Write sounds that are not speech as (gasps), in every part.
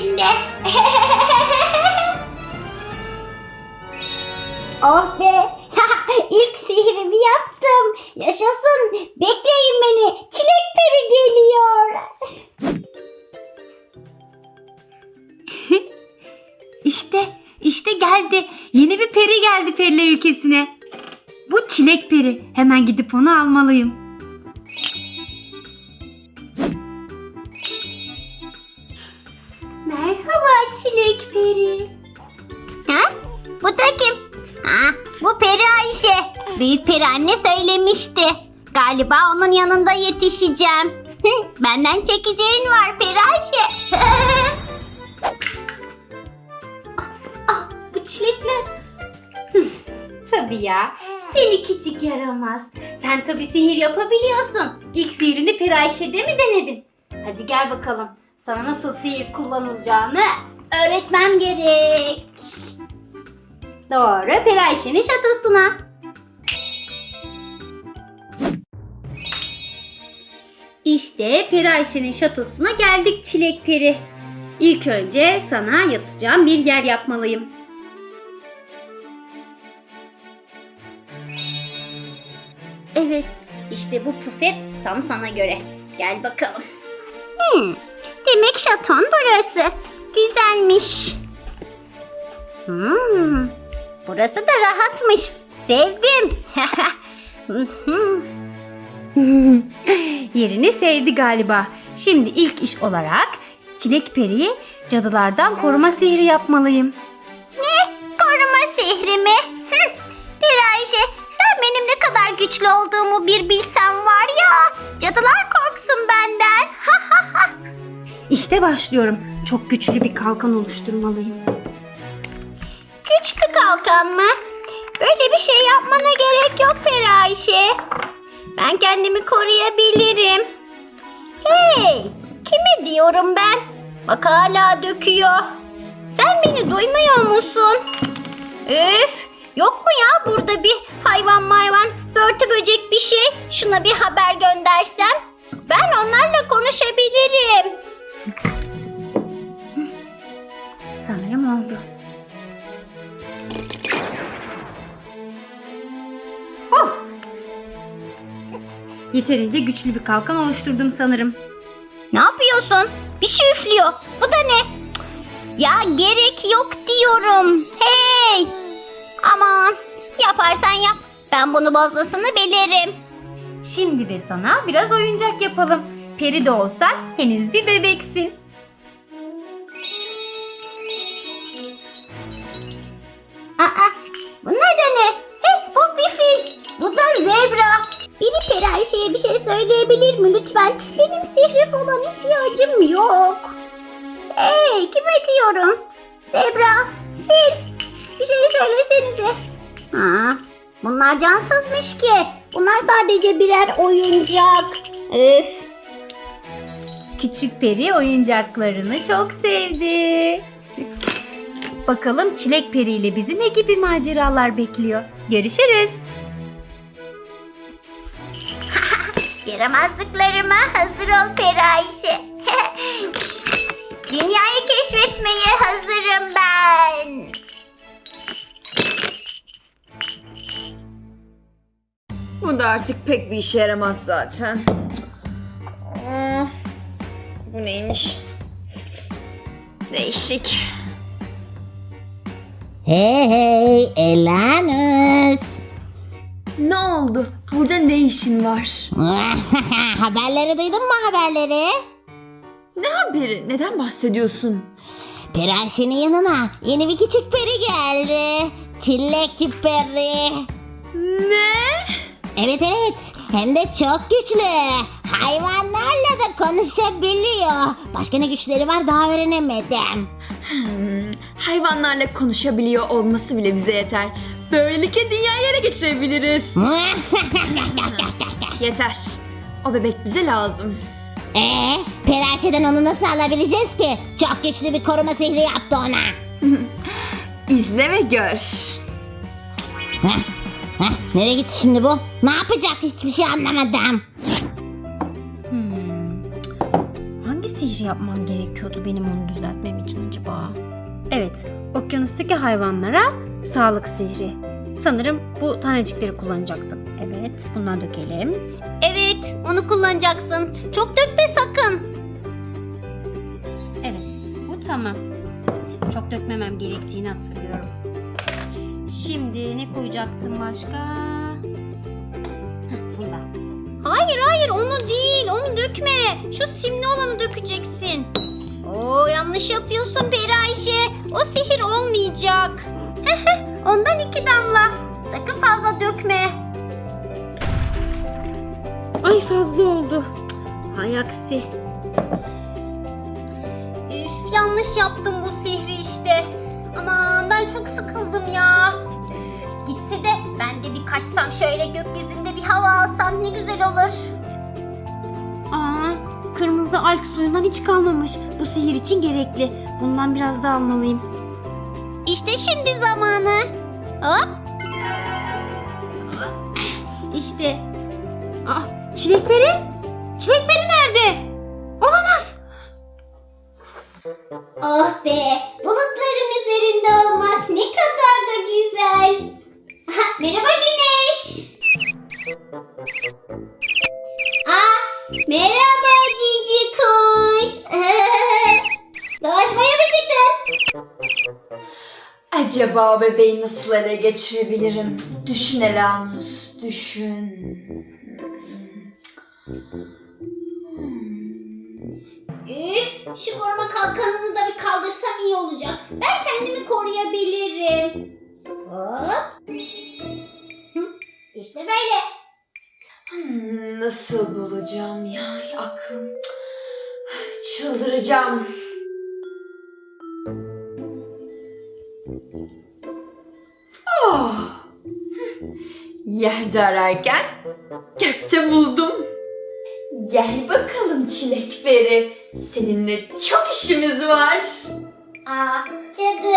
içinde. (laughs) oh be, (laughs) ilk sihrimi yaptım. Yaşasın, bekleyin beni. Çilek peri geliyor. (laughs) İşte, işte geldi. Yeni bir peri geldi periler ülkesine. Bu çilek peri. Hemen gidip onu almalıyım. Büyük peri anne söylemişti. Galiba onun yanında yetişeceğim. Benden çekeceğin var peri Ayşe. Ah, bu çilekler. tabii ya. Seni küçük yaramaz. Sen tabii sihir yapabiliyorsun. İlk sihrini Peri Ayşe'de mi denedin? Hadi gel bakalım. Sana nasıl sihir kullanılacağını öğretmem gerek. Doğru, Peri Ayşe'nin şatosuna. İşte Peri Ayşe'nin şatosuna geldik Çilek Peri. İlk önce sana yatacağım bir yer yapmalıyım. Evet, işte bu puset tam sana göre. Gel bakalım. Hmm, demek şaton burası. Güzelmiş. Hmm, burası da rahatmış. Sevdim. (laughs) Yerini sevdi galiba. Şimdi ilk iş olarak Çilek Peri'yi cadılardan koruma sihri yapmalıyım. Koruma sihri mi? Hı, Bir Ayşe, sen benim ne kadar güçlü olduğumu bir bilsen var ya. Cadılar korksun benden. Ha ha ha. İşte başlıyorum. Çok güçlü bir kalkan oluşturmalıyım. Güçlü kalkan mı? Böyle bir şey yapmana gerek yok Peri Ayşe. Ben kendimi koruyabilirim. Hey! Kime diyorum ben? Bak hala döküyor. Sen beni duymuyor musun? Üf! Yok mu ya burada bir hayvan mayvan, börtü böcek bir şey? Şuna bir haber göndersem. Ben onlarla konuşabilirim. Sanırım oldu. Yeterince güçlü bir kalkan oluşturdum sanırım. Ne yapıyorsun? Bir şey üflüyor. Bu da ne? Cık, Ya gerek yok diyorum. Hey! Aman yaparsan yap. Ben bunu bozmasını bilirim. Şimdi de sana biraz oyuncak yapalım. Peri de olsan henüz bir bebeksin. Aa, bunlar da ne? Hey, bu bir fil. Bu da zebra. Biri Peri bir şey söyleyebilir mi lütfen? Benim sihre falan ihtiyacım yok. Hey, kime diyorum? Zebra, fil. Bir şey söylesenize. Ha, bunlar cansızmış ki. Bunlar sadece birer oyuncak. Üf. Küçük peri oyuncaklarını çok sevdi. Bakalım Çilek Peri ile bizi ne gibi maceralar bekliyor. Görüşürüz. Yaramazlıklarıma hazır ol Peri Ayşe. Dünyayı keşfetmeye hazırım ben. Bu da artık pek bir işe yaramaz zaten. Aa, bu neymiş? Değişik. Hey hey Elanus. Ne oldu? Burada ne işin var? (laughs) haberleri duydun mu haberleri? Ne haberi? Neden bahsediyorsun? Prensenin yanına yeni bir küçük peri geldi. Çilek peri. Ne? Evet evet hem de çok güçlü. Hayvanlarla da konuşabiliyor. Başka ne güçleri var daha öğrenemedim. Hmm, hayvanlarla konuşabiliyor olması bile bize yeter. Böylelikle dünyayı ele geçirebiliriz. (laughs) Yeter. O bebek bize lazım. Eee Prense'den onu nasıl alabileceğiz ki? Çok güçlü bir koruma sihri yaptı ona. (laughs) İzle ve gör. Heh, heh, nereye gitti şimdi bu? Ne yapacak hiçbir şey anlamadım. hangi sihir yapmam gerekiyordu benim onu düzeltmem için acaba? Evet, okyanustaki hayvanlara sağlık sihri. Sanırım bu tanecikleri kullanacaktım. Evet, bundan dökelim. Evet, onu kullanacaksın. Çok dökme sakın. Evet, bu tamam. Çok dökmemem gerektiğini hatırlıyorum. Şimdi ne koyacaktım başka? Bundan. Hayır hayır onu değil, onu dökme. Şu simli olanı dökeceksin. Oo yanlış yapıyorsun Peri Ayşe. O sihir olmayacak. (laughs) Ondan iki damla. Sakın fazla dökme. Ay fazla oldu. Hay aksi. Üf yanlış yaptım bu sihri işte. Aman ben çok sıkıldım ya. Üf, Gitse de ben de bir kaçsam şöyle gökyüzünde bir hava alsam ne güzel olur. Aa, kırmızı alk suyundan hiç kalmamış. Bu sihir için gerekli. Bundan biraz daha almalıyım. İşte şimdi zamanı. Hop. İşte. Aa, çilekleri? Çilekleri nerede? Olamaz. Oh be, bulutların üzerinde olmak ne kadar da güzel. Aha, merhaba Güneş. Aa, merhaba Acaba bebeği nasıl ele geçirebilirim? Düşün Elanus, düşün. Üf, şu koruma kalkanını da bir kaldırsam iyi olacak. Ben kendimi koruyabilirim. Hop. İşte böyle. Hmm, Nasıl bulacağım ya? Aklım. Çıldıracağım. Oh. Yerde ararken gökte buldum. Gel bakalım çilek peri. Seninle çok işimiz var. Aa, cadı.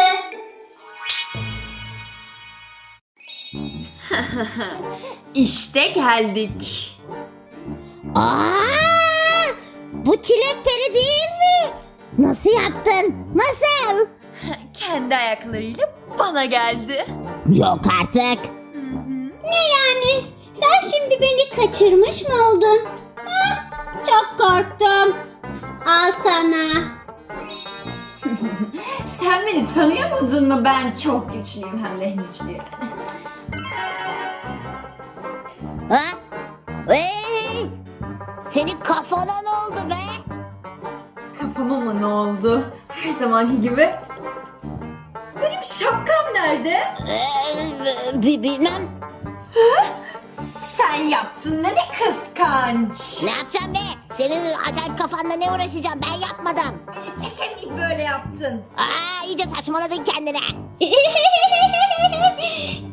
(laughs) İşte geldik. Aa, bu çilek peri değil mi? Nasıl yaptın? Nasıl? (laughs) Kendi ayaklarıyla bana geldi. Yok artık. Ne yani? Sen şimdi beni kaçırmış mı oldun? Ah, çok korktum. Al sana. (laughs) Sen beni tanıyamadın mı? Ben çok güçlüyüm hem de güçlü yani. Ha? Hey! Senin kafana ne oldu be? Kafama mı ne oldu? Her zamanki gibi. Şapkam nerede? Ee, bi- bilmem. Sen yaptın değil mi kıskanç? Ne yapacağım be? Senin acayip kafanla ne uğraşacağım? Ben yapmadım. Beni çekemeyip böyle yaptın. Aa, iyice saçmaladın kendine. (laughs)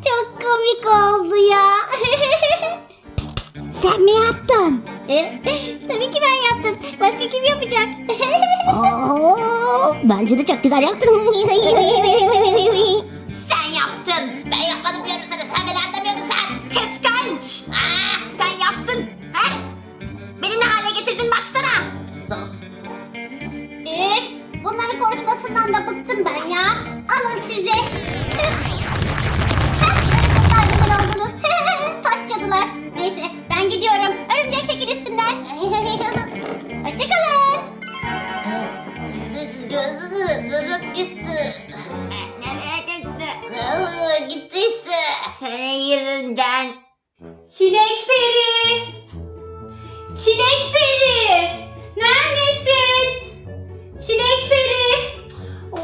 çok komik oldu ya. (laughs) Sen mi yaptın? E, Tabii ki ben yaptım. Başka kim yapacak? (laughs) Oo, bence de çok güzel yaptın. (laughs) sen yaptın. ben yapmadım diyorum sana. Sen beni anlamıyor musun? Kıskanç. Aa, sen yaptın. He? Beni ne hale getirdin baksana. Sus. Üf, bunların konuşmasından da bıktım ben ya. Alın size. (laughs) Çilek peri. Çilek peri. Neredesin? Çilek peri.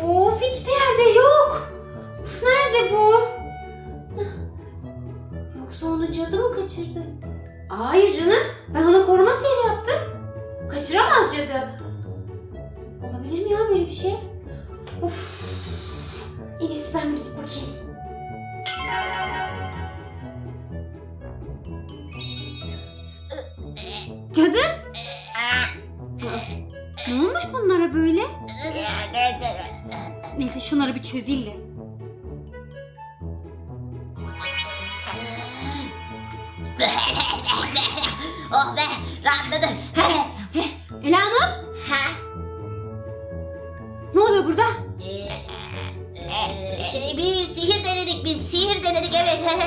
Of hiçbir yerde yok. Of, nerede bu? Yoksa onu cadı mı kaçırdı? Hayır canım. Ben ona koruma sihri yaptım. Kaçıramaz cadı. Olabilir mi ya böyle bir şey? Of. En iyisi ben gidip bakayım. şunları bir çözeyim de. oh be rahatladım. Elanur? Ha? Ne oluyor burada? Ee, e, e, şey bir sihir denedik biz sihir denedik evet (laughs)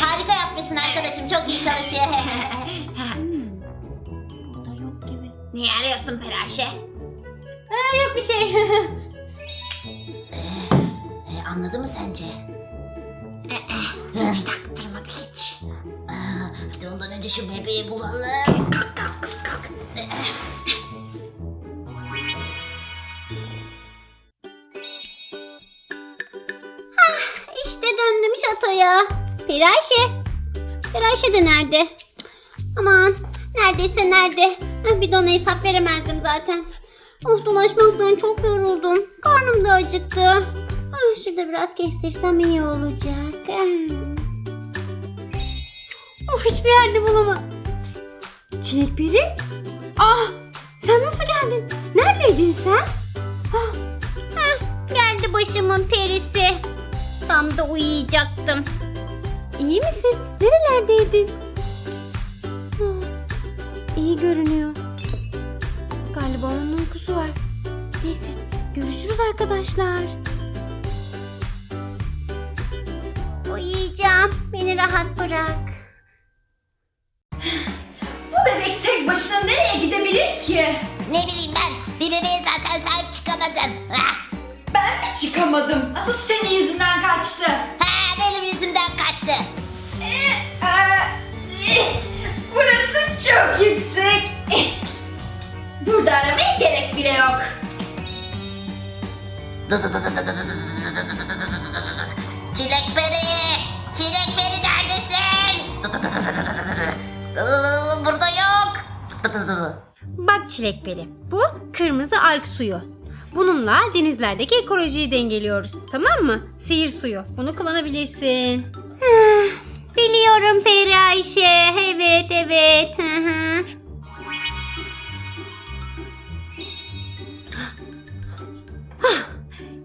harika yapmışsın arkadaşım çok iyi çalışıyor (laughs) hmm. Ne arıyorsun Peraşe? Ha, yok bir şey. (laughs) Anladı mı sence? Hiç taktırmadı hiç. Aa, Hadi ondan önce şu bebeği bulalım. Kalk kalk kız kalk. Ah, işte döndüm şatoya. Perayşe. Perayşe de nerede? Aman neredeyse nerede? Bir de ona hesap veremezdim zaten. Of dolaşmaktan çok yoruldum. Karnım da acıktı. Ah, şurada biraz kestirsem iyi olacak. Ah. of hiçbir yerde bulamam. Çilek biri? Ah sen nasıl geldin? Neredeydin sen? Hah, geldi başımın perisi. Tam da uyuyacaktım. İyi misin? Nerelerdeydin? Ah, iyi görünüyor. Galiba onun uykusu var. Neyse görüşürüz arkadaşlar. Rahat bırak. (gasps) Bu bebek tek başına nereye gidebilir ki? Ne bileyim ben. Bir bebeğe zaten sahip çıkamadın. Ah, Ben mi çıkamadım? Asıl senin yüzünden kaçtı. Ha, benim yüzümden kaçtı. Burası çok yüksek. Burada aramaya gerek bile yok. (laughs) Burada yok. Bak çilekperi. Bu kırmızı alg suyu. Bununla denizlerdeki ekolojiyi dengeliyoruz. Tamam mı? Sihir suyu. Bunu kullanabilirsin. Biliyorum Peri Ayşe. Evet evet. Hı.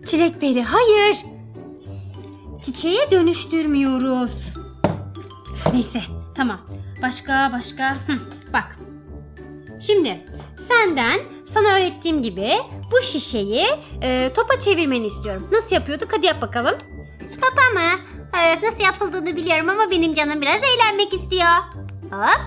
Çilekperi hayır. Çiçeğe dönüştürmüyoruz. Neyse tamam. Başka başka. Hı, bak. Şimdi senden sana öğrettiğim gibi bu şişeyi e, topa çevirmeni istiyorum. Nasıl yapıyorduk? Hadi yap bakalım. Topa mı? Evet, nasıl yapıldığını biliyorum ama benim canım biraz eğlenmek istiyor. Hop.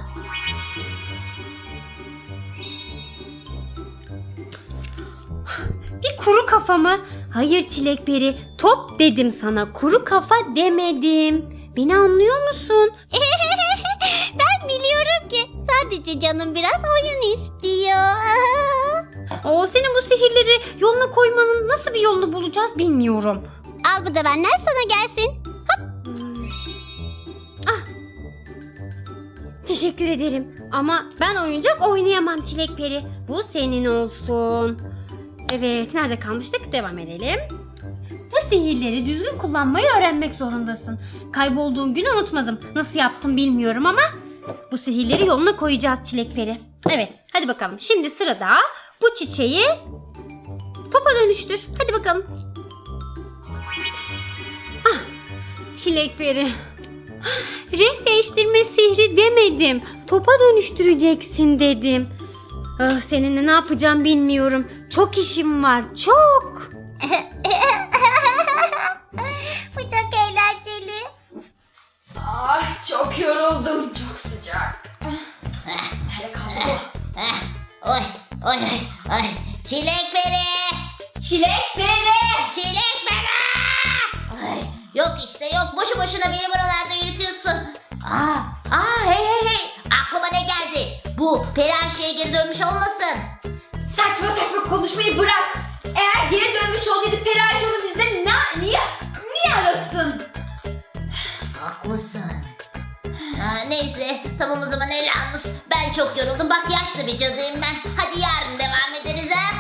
Bir kuru kafa mı? Hayır çilekperi. Top dedim sana. Kuru kafa demedim. Beni anlıyor musun? (laughs) ben biliyorum ki sadece canım biraz oyun istiyor. Oo, senin bu sihirleri yoluna koymanın nasıl bir yolunu bulacağız bilmiyorum. Al bu da benden sana gelsin. Teşekkür ederim. Ama ben oyuncak oynayamam Çilekperi. Bu senin olsun. Evet, nerede kalmıştık? Devam edelim. Sihirleri düzgün kullanmayı öğrenmek zorundasın. Kaybolduğun günü unutmadım. Nasıl yaptım bilmiyorum ama bu sihirleri yoluna koyacağız Çilekperi. Evet, hadi bakalım. Şimdi sırada bu çiçeği topa dönüştür. Hadi bakalım. Ah, Çilekperi. Renk değiştirme sihri demedim. Topa dönüştüreceksin dedim. Ah, seninle ne yapacağım bilmiyorum. Çok işim var. Çok. (laughs) çok yoruldum. Çok sıcak. Nerede kaldı bu? Oy, oy, oy, oy. Çilek peri! Çilek beni. Çilek peri! Ay, yok işte yok. Boşu boşuna beni buralarda yürütüyorsun. Aa, aa hey hey hey. Aklıma ne geldi? Bu peri Ayşe'ye geri dönmüş olmasın? Saçma saçma konuşmayı bırak. Eğer geri dönmüş olsaydı Peri Ayşe onu bizden neyse tamam o zaman Elanus. Ben çok yoruldum. Bak yaşlı bir cadıyım ben. Hadi yarın devam ederiz ha.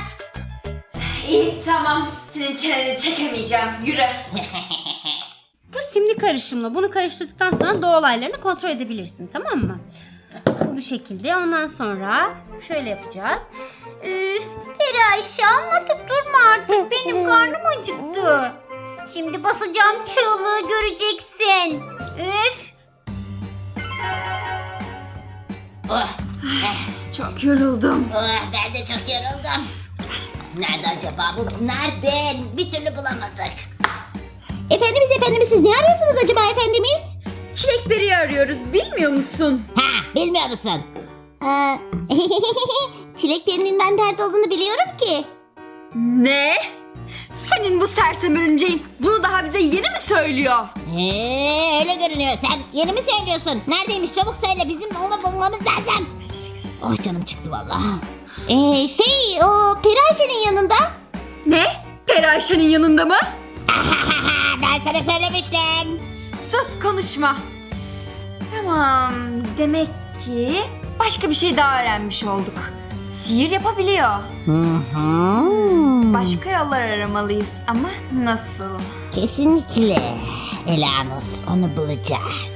İyi tamam. Senin çeneni çekemeyeceğim. Yürü. (laughs) Bu simli karışımla bunu karıştırdıktan sonra doğa olaylarını kontrol edebilirsin tamam mı? Bu bu şekilde. Ondan sonra şöyle yapacağız. Üf, Peri Ayşe anlatıp durma artık. Benim (laughs) karnım acıktı. Şimdi basacağım çığlığı göreceksin. Üf. Oh, Çok yoruldum. oh, ben de çok yoruldum. Nerede acaba bu? Nerede? Bir türlü bulamadık. Efendimiz efendimiz siz ne arıyorsunuz acaba efendimiz? Çilekberi'yi arıyoruz bilmiyor musun? Ha bilmiyor musun? Ee, (laughs) Çilek perinin ben nerede olduğunu biliyorum ki. Ne? Senin bu sersem örümceğin bunu daha bize yeni mi söylüyor? Ee, öyle görünüyor. Sen yeni mi söylüyorsun? Neredeymiş çabuk söyle bizim onu bulmamız lazım. Oh canım çıktı vallahi. Ee, şey o Piraşe'nin yanında. Ne? Peri Ayşe'nin yanında mı? (laughs) ben sana söylemiştim. Sus konuşma. Tamam demek ki başka bir şey daha öğrenmiş olduk. Sihir yapabiliyor. Hı hı. Başka yollar aramalıyız ama nasıl? Kesinlikle. Elanus onu bulacağız.